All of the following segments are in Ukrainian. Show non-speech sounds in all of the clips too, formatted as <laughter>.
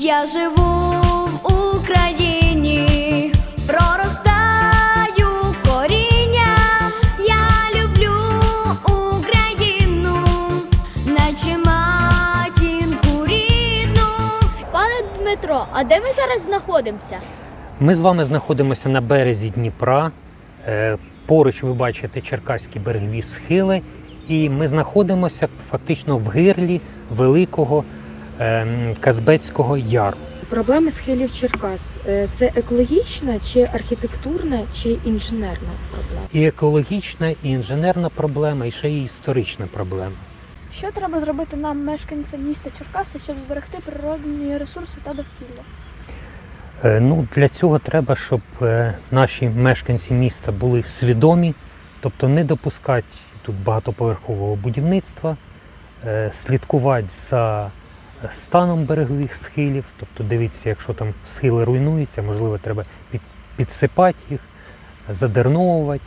Я живу в Україні, проростаю коріння. Я люблю Україну, наче матінку рідну. Пане Дмитро, а де ми зараз знаходимося? Ми з вами знаходимося на березі Дніпра. Е, Поруч ви бачите черкаські берегові схили, і ми знаходимося фактично в гирлі великого Казбецького яру. Проблеми схилів Черкас е, це екологічна чи архітектурна чи інженерна проблема? І екологічна, і інженерна проблема, і ще й історична проблема. Що треба зробити нам, мешканцям міста Черкаси, щоб зберегти природні ресурси та довкілля? Е, Ну, для цього треба, щоб е, наші мешканці міста були свідомі, тобто не допускати тут багатоповерхового будівництва, слідкувати за станом берегових схилів. Тобто дивіться, якщо там схили руйнуються, можливо, треба під, підсипати їх, задерновувати.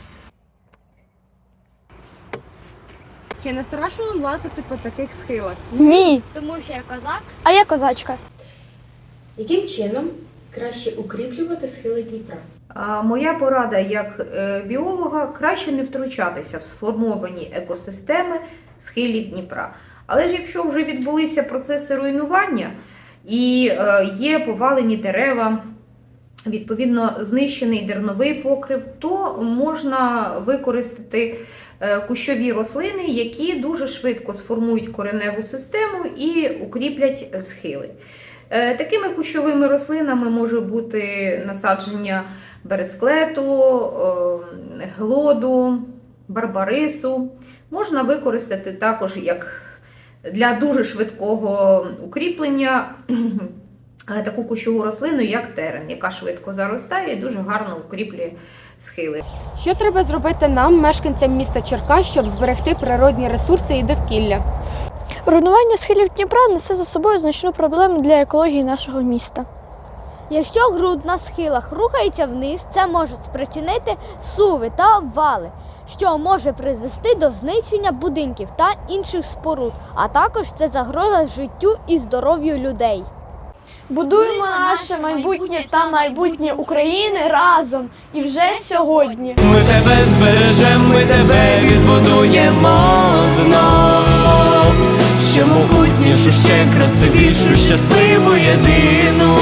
Чи не страшно вам лазити по таких схилах? Ні. Тому що я козак. А я козачка. Яким чином краще укріплювати схили Дніпра? А Моя порада як е, біолога краще не втручатися в сформовані екосистеми схилів Дніпра. Але ж якщо вже відбулися процеси руйнування і е, є повалені дерева, відповідно знищений дерновий покрив, то можна використати е, кущові рослини, які дуже швидко сформують кореневу систему і укріплять схили. Е, Такими кущовими рослинами може бути насадження бересклету, глоду, барбарису. Можна використати також як для дуже швидкого укріплення <clears throat> е, таку кущову рослину, як терен, яка швидко заростає і дуже гарно укріплює схили. Що треба зробити нам, мешканцям міста Черкас, щоб зберегти природні ресурси і довкілля? Руйнування схилів Дніпра несе за собою значну проблему для екології нашого міста. Якщо ґрунт на схилах рухається вниз, це може спричинити суви та обвали, що може призвести до знищення будинків та інших споруд, а також це загроза життю і здоров'ю людей. Будуємо наше майбутнє та майбутнє України разом і вже сьогодні. Ми тебе збережем, ми тебе відбудуємо знов. Ще могутнішу, ще красивішу, щасливу єдину.